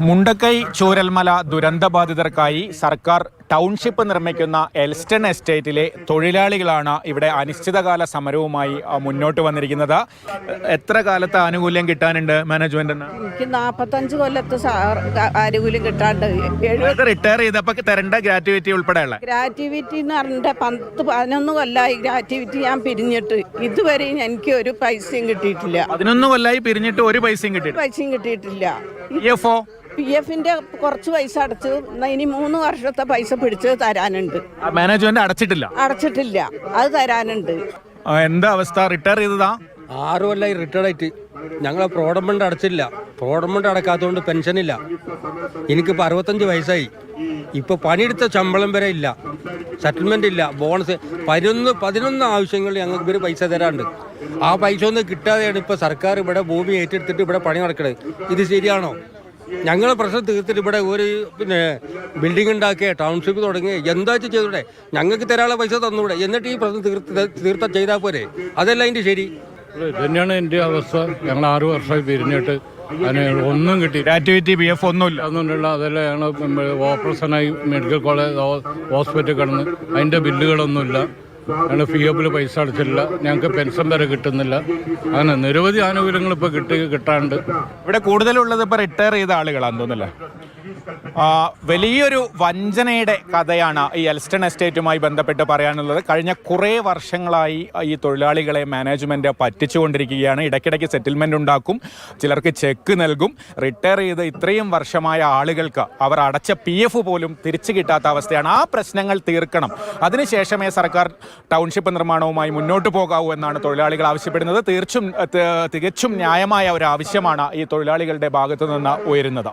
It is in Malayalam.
മുണ്ടക്കൈ ചൂരൽമല ദുരന്തബാധിതർക്കായി സർക്കാർ ടൗൺഷിപ്പ് നിർമ്മിക്കുന്ന എൽസ്റ്റൺ എസ്റ്റേറ്റിലെ തൊഴിലാളികളാണ് ഇവിടെ അനിശ്ചിതകാല സമരവുമായി മുന്നോട്ട് വന്നിരിക്കുന്നത്. എത്ര കാലത്തെ ആനുകൂല്യം കിട്ടാനുണ്ട് മാനേജ്മെന്റ് എനിക്ക് കൊല്ലത്ത് ആനുകൂല്യം കിട്ടാണ്ട് റിട്ടയർ ചെയ്തപ്പോൾ തരേണ്ട ഗ്രാറ്റുവിറ്റി ഉൾപ്പെടെയുള്ള? ഗ്രാറ്റുവിറ്റി എന്ന് പറഞ്ഞിട്ട് പത്ത് പതിനൊന്ന് കൊല്ലമായി ഗ്രാറ്റുവിറ്റി ഞാൻ പിരിഞ്ഞിട്ട്. ഇതുവരെ എനിക്ക് ഒരു പൈസയും കിട്ടിയിട്ടില്ല. പതിനൊന്ന് കൊല്ലായി പിരിഞ്ഞിട്ട് ഒരു പൈസയും കിട്ടിയിട്ടില്ല. പൈസയും കിട്ടിയിട്ടില്ല. പി എഫിന്റെ കുറച്ച് പൈസ അടച്ച് ഇനി മൂന്ന് വർഷത്തെ പൈസ പിടിച്ച് തരാനുണ്ട്. മാനേജ്മെന്റ് അടച്ചിട്ടില്ല? അടച്ചിട്ടില്ല. അത് തരാനുണ്ട്. എന്താ അവസ്ഥ? റിട്ടയർ ചെയ്തതാ? ആറ് കൊല്ലായി റിട്ടയർഡ് ആയിട്ട്. ഞങ്ങളെ പ്രോഡമെന്റ് അടച്ചില്ല. പ്രോഡമെന്റ് അടക്കാത്തതുകൊണ്ട് ഇല്ല. എനിക്കിപ്പോൾ അറുപത്തഞ്ച് വയസ്സായി. ഇപ്പോൾ പണിയെടുത്ത ശമ്പളം വരെ ഇല്ല. സെറ്റിൽമെന്റ് ഇല്ല. ബോണസ് പതിനൊന്ന് പതിനൊന്ന് ആവശ്യങ്ങളിൽ ഞങ്ങൾക്ക് ഇവർ പൈസ തരാണ്ട് ആ പൈസ ഒന്നും കിട്ടാതെയാണ് ഇപ്പോൾ സർക്കാർ ഇവിടെ ഭൂമി ഏറ്റെടുത്തിട്ട് ഇവിടെ പണി നടക്കുന്നത് ഇത് ശരിയാണോ? ഞങ്ങൾ പ്രശ്നം തീർത്തിട്ട് ഇവിടെ ഒരു പിന്നെ ബിൽഡിംഗ് ഉണ്ടാക്കിയ ടൗൺഷിപ്പ് തുടങ്ങി എന്താ ചെയ്തൂടെ? ഞങ്ങൾക്ക് തരാനുള്ള പൈസ തന്നൂടെ? എന്നിട്ട് ഈ പ്രശ്നം തീർത്ത് തീർത്ത ചെയ്താൽ പോരെ? അതല്ല അതിന്റെ ശരി. തന്നെയാണ് എന്റെ അവസ്ഥ. ഞങ്ങൾ ആറ് വർഷമായി പിരിഞ്ഞിട്ട് അതിന് ഒന്നും കിട്ടി ആക്ടിവിറ്റി ബി എഫ് ഒന്നുമില്ല. ഒന്നുമില്ല. അതെല്ലാം ഞങ്ങൾ ഓപ്പറേഷനായി മെഡിക്കൽ കോളേജ് ഹോസ്പിറ്റൽ കിടന്ന് അതിന്റെ ബില്ലുകളൊന്നുമില്ല. ഞങ്ങൾ ഫി എഫിൽ പൈസ അടച്ചിട്ടില്ല. ഞങ്ങൾക്ക് പെൻഷൻ വരെ കിട്ടുന്നില്ല. അങ്ങനെ നിരവധി ആനുകൂല്യങ്ങൾ ഇപ്പോൾ കിട്ടി കിട്ടാണ്ട്. ഇവിടെ കൂടുതലുള്ളത് ഇപ്പോൾ റിട്ടയർ ചെയ്ത ആളുകളാണെന്ന് തോന്നുന്നല്ലേ? വലിയൊരു വഞ്ചനയുടെ കഥയാണ് ഈ എൽസ്റ്റൺ എസ്റ്റേറ്റുമായി ബന്ധപ്പെട്ട് പറയാനുള്ളത്. കഴിഞ്ഞ കുറേ വർഷങ്ങളായി ഈ തൊഴിലാളികളെ മാനേജ്മെന്റ് പറ്റിച്ചുകൊണ്ടിരിക്കുകയാണ്. ഇടയ്ക്കിടയ്ക്ക് സെറ്റിൽമെന്റ് ഉണ്ടാക്കും ചിലർക്ക് ചെക്ക് നൽകും. റിട്ടയർ ചെയ്ത് ഇത്രയും വർഷമായ ആളുകൾക്ക് അവർ അടച്ച പി എഫ് പോലും തിരിച്ചു കിട്ടാത്ത അവസ്ഥയാണ്. ആ പ്രശ്നങ്ങൾ തീർക്കണം. അതിനുശേഷമേ സർക്കാർ ടൗൺഷിപ്പ് നിർമ്മാണവുമായി മുന്നോട്ട് പോകാവൂ എന്നാണ് തൊഴിലാളികൾ ആവശ്യപ്പെടുന്നത്. തീർച്ചും തികച്ചും ന്യായമായ ഒരു ആവശ്യമാണ് ഈ തൊഴിലാളികളുടെ ഭാഗത്തു നിന്ന് ഉയരുന്നത്.